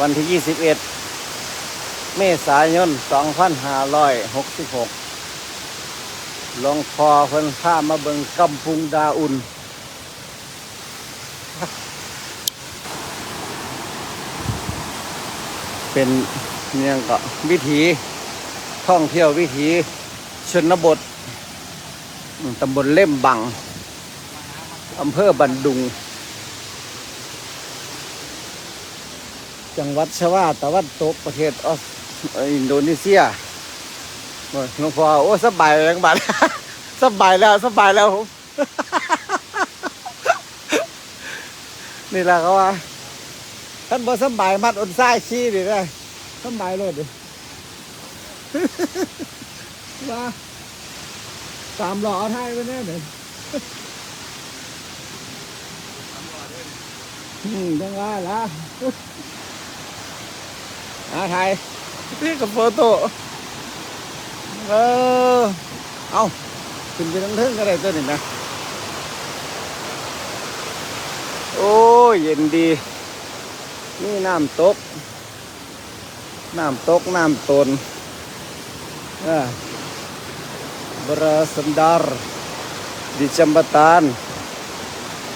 วันที่ยี่สิบเอ็ดเมษายนสองพันห้าร้อยหกสิบหกลงพอเพิ่นข้ามาเบิงกำพุงดาอุ่น เป็นเนี่ยก็วิถีท่องเที่ยววิถีชนบท ตำบลเล่มบัง อำเภอบันดุง จังหวัดชวาตะวันตกประเทศออสอินโดนีเซียโอ้ยหลวงพ่อโอ้สบายแล้วบัดสบายแล้วสบายแล้วผมนี่แหละเขาว่าท่านบ่สบายมัดอนซ้ายขี้ดิได้สบายเลยดิว่าสามหล่อเอาไทยไปแน่เลยอืมจังว่าละ อาไทยนี่กับโฟโต้เออเอาขึ้นไปทั้งเทิงก็ได้ตัวนี้นะ โอ้ยเย็นดี นี่น้ำตก น้ำตก น้ำตนเออบราสันดาร์ดิจัมบตาน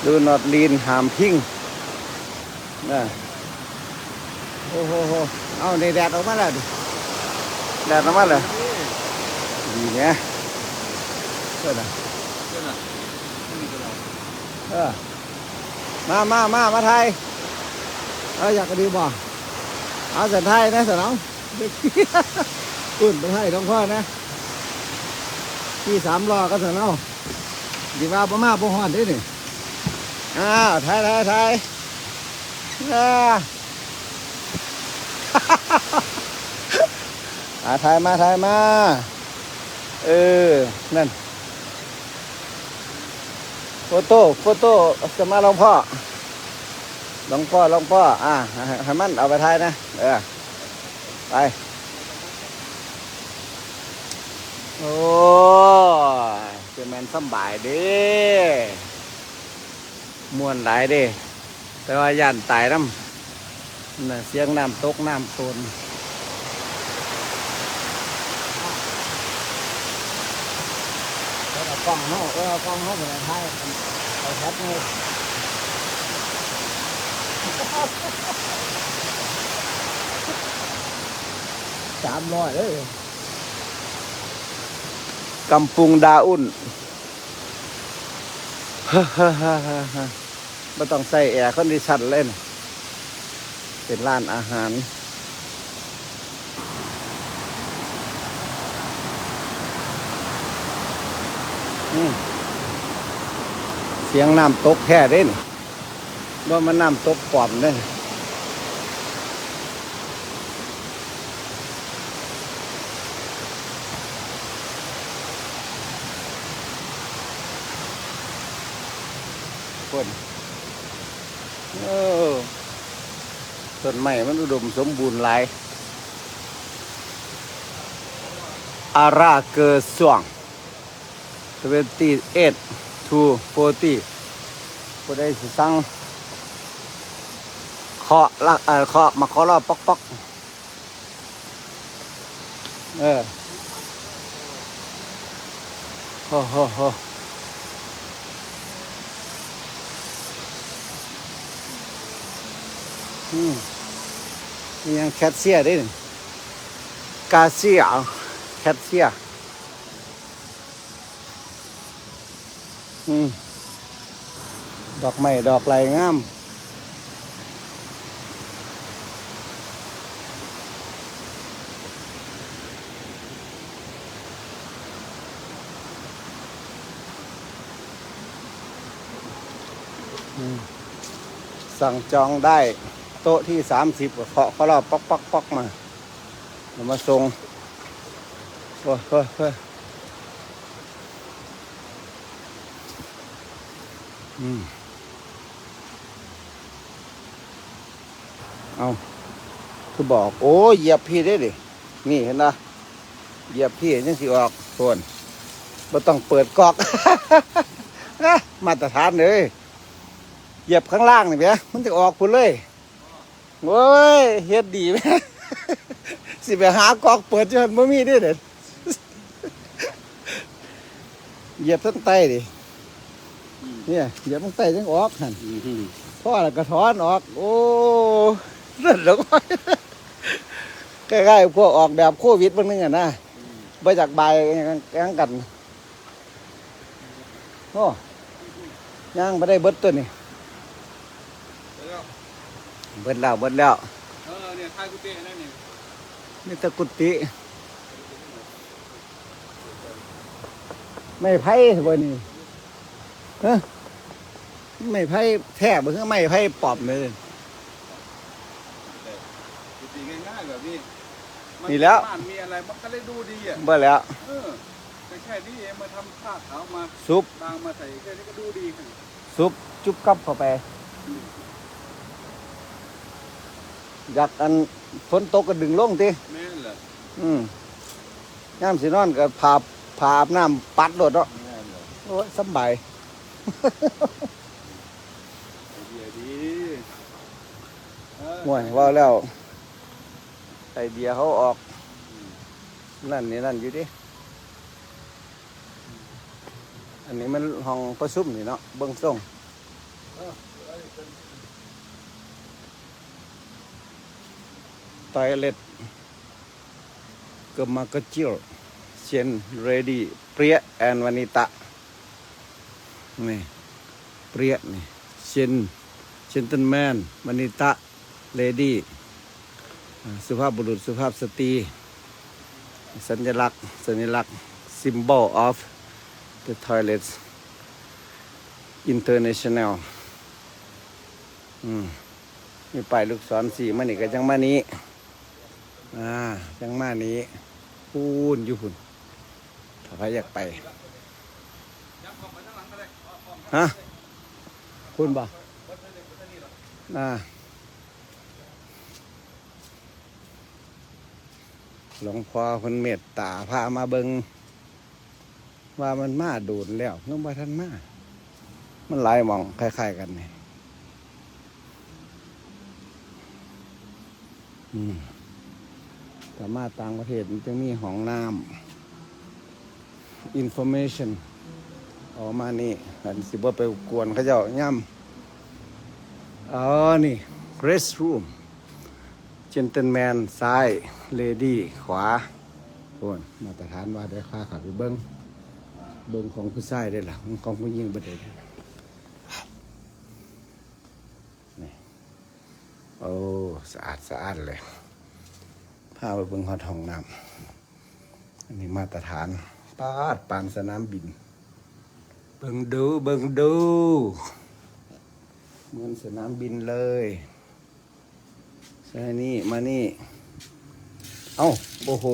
ดูนอดลีนหามพิงนะ โอ้โหโหเอาในแดดออกมาแล้วดิแดดออกมาแล้วดีเนี่ยเออนะเออมามามามาไทยเอาอยากกระดีบ่เอาสันไทยนะสันน้องอุ่นไปให้ท้องพ่อนะที่สามล้อก็สันเอาดีว่าบ่มาบ่ฮอดเด้นี่อ้าวไทยไทยไทยอ่า อาถ่ายมาถ่ายมา เออ นั่น โฟโต้ โฟโต้จะมาลวงพ่อลวงพ่อลวงพ่อ อ่าให้มันเอาไปถ่ายนะ เออ ไป โอ้ยเจะแมนสบายเด้มวนหลายเด้แต่ว่าย่านตายน้ำ น่ะเสียงน้ำตกน้ำโซนเอากล้องเขาเออเอากล้องเขาไปถ่ายเอาแท็บนี่สามร้อยเลยกำปุงดาอุ่นฮ่าฮ่าฮ่าฮ่าฮ่าไม่ต้องใส่แอร์คอนดิชันเล่น เป็นร้านอาหาร เสียงน้ำตกแค่เด่นว่ามันน้ำตกปลอมเด่นคนเออ ต้นไม้มันอุดมสมบูรณ์หลายอาราเกอร์สวง28 to 40ผู้ใดสิสั่งเคาะละเออเคาะมาเคาะรอบป๊อกป๊อกเออโอ้โหโห อืมนี่ยังแคทเซียได้นี่กาเซียแคทเซียอืมดอกไม้ดอกไหลงามอืมสั่งจองได้ โต๊ะที่สามสิบเคาะเขารอบป๊อกป๊อกป๊อกมาเอามาส่งโอ้ยเฮ้ยเฮ้ยอืมเอาคือบอก โอ้เหยียบพี่ได้ดินี่เห็นนะเหยียบพี่ยังสิออกส่วนไม่ต้องเปิดกอกนะมาตรฐานเลยเหยียบข้างล่างนี่เบียมันจะออกพุ่นเลย โอ้ยเฮ็ดดีไหมสิไปหากอกเปิดจนบ่มีเด้เด็ดเหยียบทั้งไตดิเนี่ยเหยียบทั้งไตจังออกหันพ่อแล้วก็ถอนออก โอ้นั่นแล้วก็ใกล้ๆพวกออกแบบโควิดบางนึงอะนะไปจากใบยังกันโอ้ย่างไปได้เบิดตัวนี่ เบิดแล้วเบิดแล้วเออเนี่ยทายกุฏินั่นนี่นี่ตะกุติไม่ไพ่บ่นี่ฮะไม่ไพ่แท้บ่คือไม่ไพ่ปลอมเลยกุฏิง่ายๆแบบนี้มันี่แล้วบ้านมีอะไรมันก็เลยดูดีอะบ่แล้วเออแต่แค่นี้เองมาทำผ้าขาวมาซุปบางมาใส่แค่นี้ก็ดูดีขึ้นซุปจุ๊บกับเข้าไป อยากอันฝนตกก็ดึงลงติแม่นเหรออืมยามสินอนก็พาพาอาบน้ำปัดโลดเนาะแม่นเหรอโอ้ยสำบาย ไอเดียดีเออห่วยว่าแล้วไอเดียเขาออก นั่นนี่นั่นอยู่ดิ อันนี้มันห้องประชุมนี่เนาะเบิ้งส่งไตเล็ดกมากระจิลเชนเรดี้เปรียแอนวานิตะนี่เปรียนี่ เชนเชนตันแมนวานิตะเลดี้สุภาพบุรุษสุภาพสตรี สัญลักษณ์สัญลักษณ์ symbol of the toilets international อืมมีป้ายลูกศรสีมันนี่ก็จังมานี้ อ่าจังมานี้พูนอยู่พุ่นถ้าใครอยากไปยับเข้าไปลังก็ได้เอาอาฮะคุณบ่อ่าหลวงพ่อเพิ่นเมตตาพามาเบิงว่ามันมาโดนแล้วเมื่อว่าท่านมา มันหลายมองคล้าย ๆ กันนี่อืม แต่มาต่างประเทศมันจะมีห้องน้ำ information ออกมานี่อันสิบ่ไปกวนเขาเจ้าย่ำอ๋อนี่ restroom gentleman ซ้าย lady ขวาโอนมาตรฐานว่าได้ค่าขับไปเบิ้งเบิ้งของผู้ชายได้ล่ะของผู้หญิงบ่ได้เด้อนี่โอ้ สะอาดสะอาดเลย พาไปเบิ้งฮอดห้องน้ำอันนี้มาตรฐานปาดปานสนามบิน เบิ่งดูเบิ่งดูเหมือนสนามบินเลยใช่นี่มานี่ เอ้าโอ้โห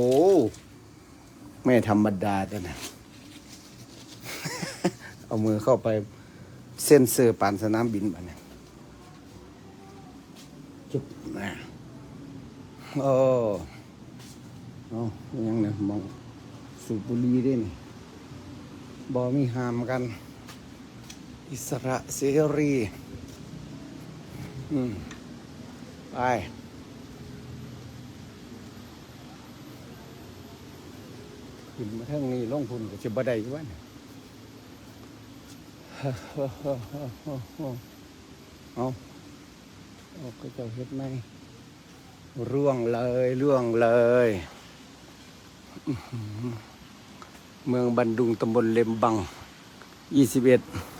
ไม่ธรรมดาแต่นะ เอามือเข้าไปเส้นเซอร์ปานสนามบินบ้านี่จุบนะโอ้ เอายังเนี่ยมองสูบบุหรีได้นี่บอมีหามกัน อิสระเสรี อืม ไปขึ้นมาทางนี้ลงทุนก็จะบ่ได้วะเนี่ยเอาเอาก็จะเฮ็ดไหมร่วงเลย ร่วงเลย เมืองบันดุงตำบลเลมบัง 21